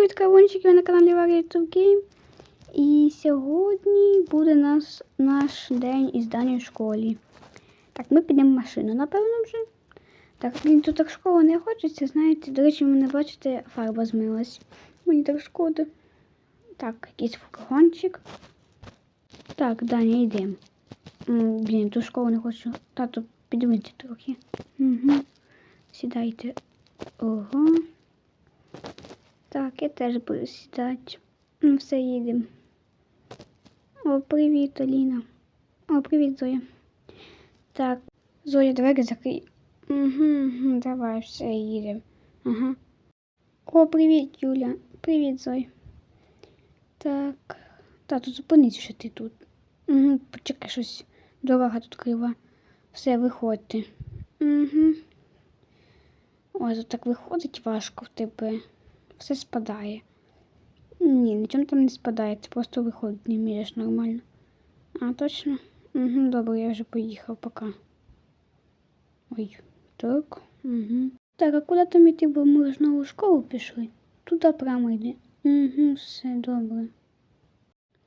привіт, кавунчики, ви на каналі YouTube Game. І сьогодні буде нас, наш день із Дані в школі. Так, ми підемо в машину, напевно, вже. Так, блін, тут так школа не хочеться, знаєте. До речі, ви не бачите, фарба змилась. Мені так шкода. Так, якийсь фургончик. Так, Даня, йдемо. Блін, ту школу не хочу. Тато, підвиньте трохи. Угу. Сідайте. Ого. Так, я теж буду сідати. Ну, все, їдемо. О, привіт, Аліна. О, привіт, Зоя. Так, Зоя, двері закрий. Угу, давай, все, їдемо. Ага. О, привіт, Юля. Привіт, Зоя. Так. Тату, зупинись, що ти тут. Угу, почекай щось. Дорога тут крива. Все, виходьте. Угу. Ой, тут так виходить важко в тебе. Все спадає. Ні, нічого там не спадає, ти просто виходить не вмієш нормально. А, точно? Угу, добре, я вже поїхав, пока. Ой, так. Угу. Так, а куди там іти, бо ми ж знову в школу пішли? Туди прямо йди. Угу, все добре.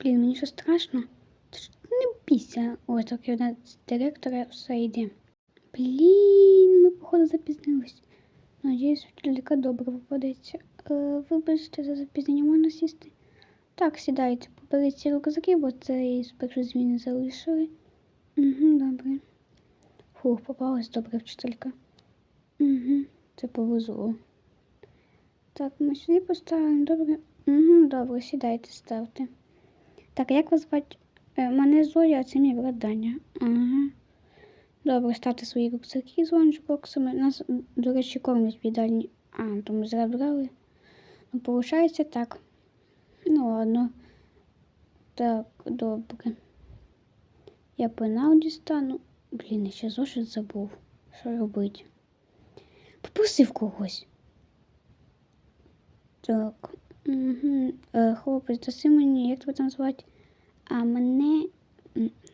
Блін, мені що страшно? Ти ж не бійся. Ось так я з директора все йде. Блін, ми походу запізнились. Надіюсь, вчителька добре попадеться. Е, вибачте за запізнення, можна сісти? Так, сідайте, поберіть ці рюкзаки, бо це із першої зміни залишили. Угу, добре. Фух, попалась добре вчителька. Угу, це повезло. Так, ми сюди поставимо, добре. Угу, добре, сідайте, ставте. Так, як вас звати? Е, мене Зоя, а це мій брат Даня. Ага. Добре, ставте свої рюкзаки з ланчбоксами. Нас, до речі, кормлять в їдальні. А, то ми забрали. Ну, получається так. Ну ладно. Так, добре. Я пенал дістану. Блін, я ще зошит забув. Що робити? Попросив когось. Так. Угу. Е, хлопець, даси мені, як тебе там звати? А мене.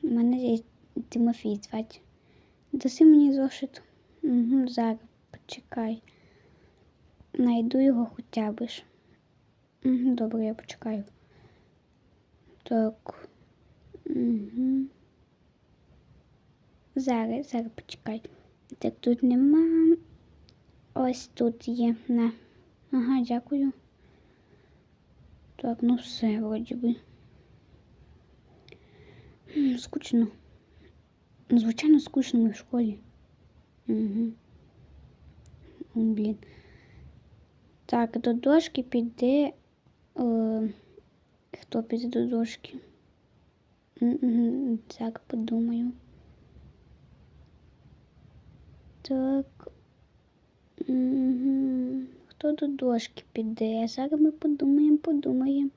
Мене Тимофій звати. Даси мені зошит. Угу, зараз, почекай. Найду його хоча б. Добре, я почекаю. Так. Угу. Зараз, зараз почекай. Так, тут нема. Ось тут є. На. Ага, дякую. Так, ну все, вроді би. Скучно. Звичайно, скучно ми в школі. Угу. Блін. Так, до дошки піде. Е, хто піде до дошки? Так, подумаю. Так. Хто до дошки піде? Зараз ми подумаємо, подумаємо.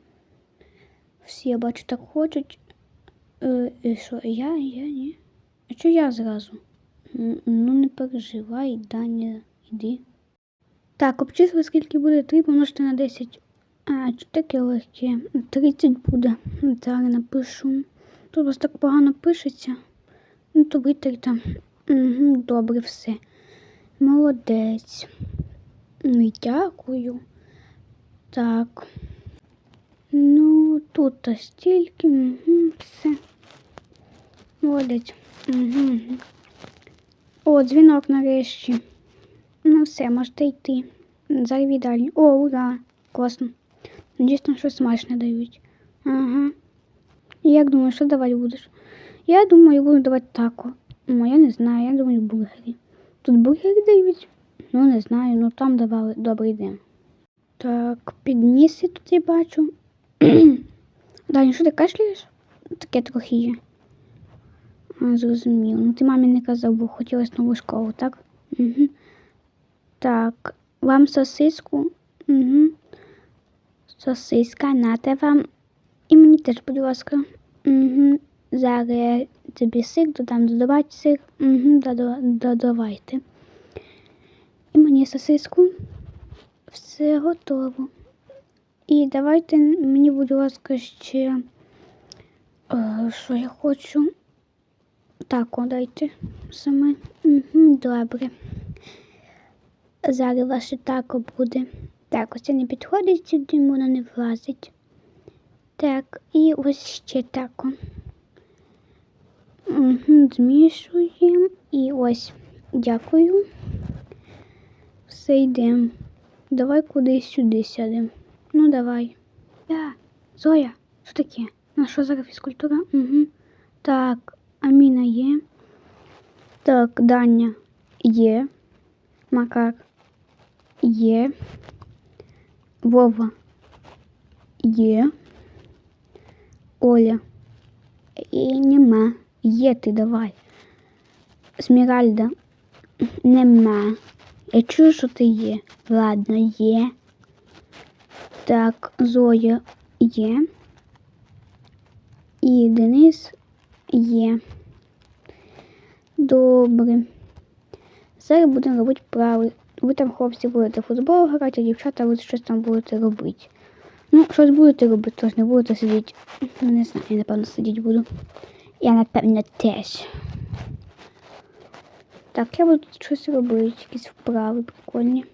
Всі, я бачу, так хочуть. Е, і що, я, я, ні. А що я зразу? Ну, не переживай, Даня, іди. Так, обчисли, скільки буде 3 помножити на 10. А, чи таке легке? 30 буде. Зараз напишу. Тут ось так погано пишеться. Ну, то витрите. Угу, добре все. Молодець. Ну дякую. Так. Ну, тут то стільки. Угу, все. Молодець. Угу. О, дзвінок нарешті. Ну все, можете йти. Зараз їдальню. О, ура! Класно. Надіюсь, там щось смачне дають. Ага. Як думаєш, що давати будеш? Я думаю, буду давати тако. Ну, я не знаю, я думаю, бургери. Тут бургери дають? Ну, не знаю, ну там давали добрий день. Так, підніси тут я бачу. Даня, що ти кашляєш? Таке трохи є. А, зрозуміло. Ну ти мамі не казав, бо хотілося нову школу, так? Угу. Так, вам сосиску? Сосиска, нате вам. І мені теж, будь ласка. Угу. Зараз я тобі сир додам, додавати сир. Угу, додавайте. І мені сосиску. Все готово. І давайте мені, будь ласка, ще. Е, що я хочу? Тако дайте саме. Угу, добре. Зараз ваше тако буде. Так, ось це не підходить, сюди воно не влазить. Так, і ось ще тако. Угу, змішуємо. І ось. Дякую. Все йдемо. Давай кудись сюди сядемо. Ну давай. Я, Зоя, що таке? На що зараз фізкультура? Угу. Так, Аміна є. Так, Даня є. Макар є. Вова є. Оля. І нема. Є ти давай. Сміральда нема. Я чую, що ти є. Ладно, є. Так, Зоя є. І Денис є. Добре. Зараз будемо робити прави. Ви там, хлопці, будете футбол грати, а дівчата ви щось там будете робити. Ну, щось будете робити, тож не будете сидіти. Не знаю, я напевно сидіти буду. Я напевно теж. Так, я буду щось робити, якісь вправи прикольні.